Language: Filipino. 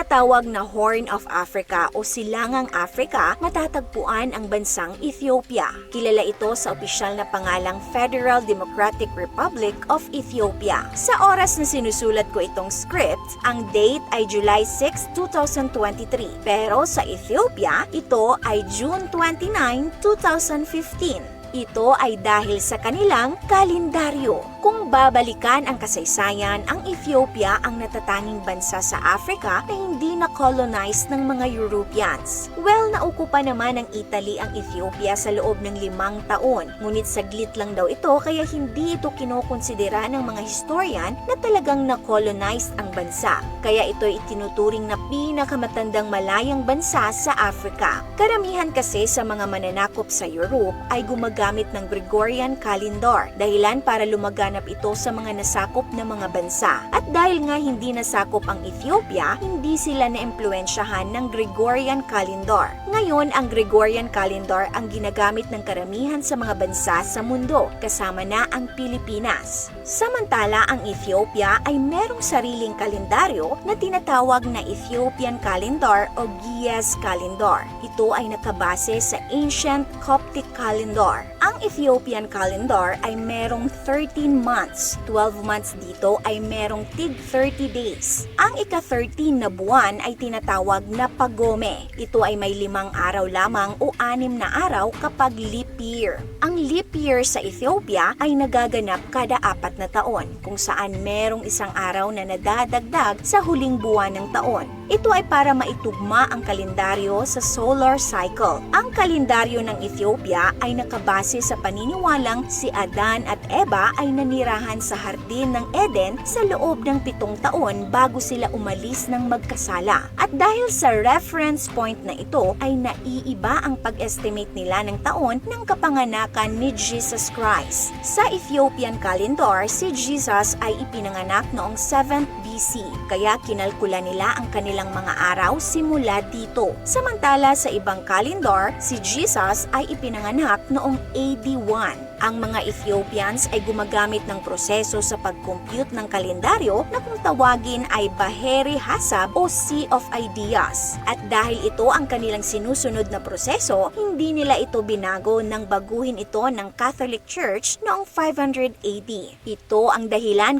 tinatawag na Horn of Africa o Silangang Africa, matatagpuan ang bansang Ethiopia. Kilala ito sa opisyal na pangalang Federal Democratic Republic of Ethiopia. Sa oras na sinusulat ko itong script, ang date ay July 6, 2023. Pero sa Ethiopia, ito ay June 29, 2015. Ito ay dahil sa kanilang kalendaryo. Kung babalikan ang kasaysayan, ang Ethiopia ang natatanging bansa sa Africa na hindi na-colonize ng mga Europeans. Well, naukupa naman ng Italy ang Ethiopia sa loob ng limang taon. Ngunit saglit lang daw ito kaya hindi ito kinokonsidera ng mga historian na talagang na-colonize ang bansa. Kaya ito itinuturing na pinakamatandang malayang bansa sa Africa. Karamihan kasi sa mga mananakop sa Europe ay gumagamit ng Gregorian calendar dahilan para lumaganap ito sa mga nasakop na mga bansa. At dahil nga hindi nasakop ang Ethiopia, hindi sila naimpluensyahan ng Gregorian calendar. Ngayon, ang Gregorian calendar ang ginagamit ng karamihan sa mga bansa sa mundo, kasama na ang Pilipinas. Samantala, ang Ethiopia ay merong sariling kalendaryo na tinatawag na Ethiopian calendar o Gies calendar. Ito ay nakabase sa ancient Coptic calendar. Ang Ethiopian calendar ay merong 13 months. 12 months dito ay merong tig 30 days. Ang ika-13 na buwan ay tinatawag na pagome. Ito ay may limang araw lamang o anim na araw kapag leap year. Ang leap year sa Ethiopia ay nagaganap kada apat na taon kung saan merong isang araw na nadadagdag sa huling buwan ng taon. Ito ay para maitugma ang kalendaryo sa solar cycle. Ang kalendaryo ng Ethiopia ay nakabase base sa paniniwalang si Adan at Eva ay nanirahan sa hardin ng Eden sa loob ng pitong taon bago sila umalis ng magkasala. At dahil sa reference point na ito ay naiiba ang pag-estimate nila ng taon ng kapanganakan ni Jesus Christ. Sa Ethiopian calendar, si Jesus ay ipinanganak noong 7th BC, kaya kinalkula nila ang kanilang mga araw simula dito. Samantala sa ibang calendar, si Jesus ay ipinanganak noong 8 1981, ang mga Ethiopians ay gumagamit ng proseso sa pag-compute ng kalendaryo na kung tawagin ay Baheri Hasab o Sea of Ideas. At dahil ito ang kanilang sinusunod na proseso, hindi nila ito binago nang baguhin ito ng Catholic Church noong 500 AD. Ito ang dahilan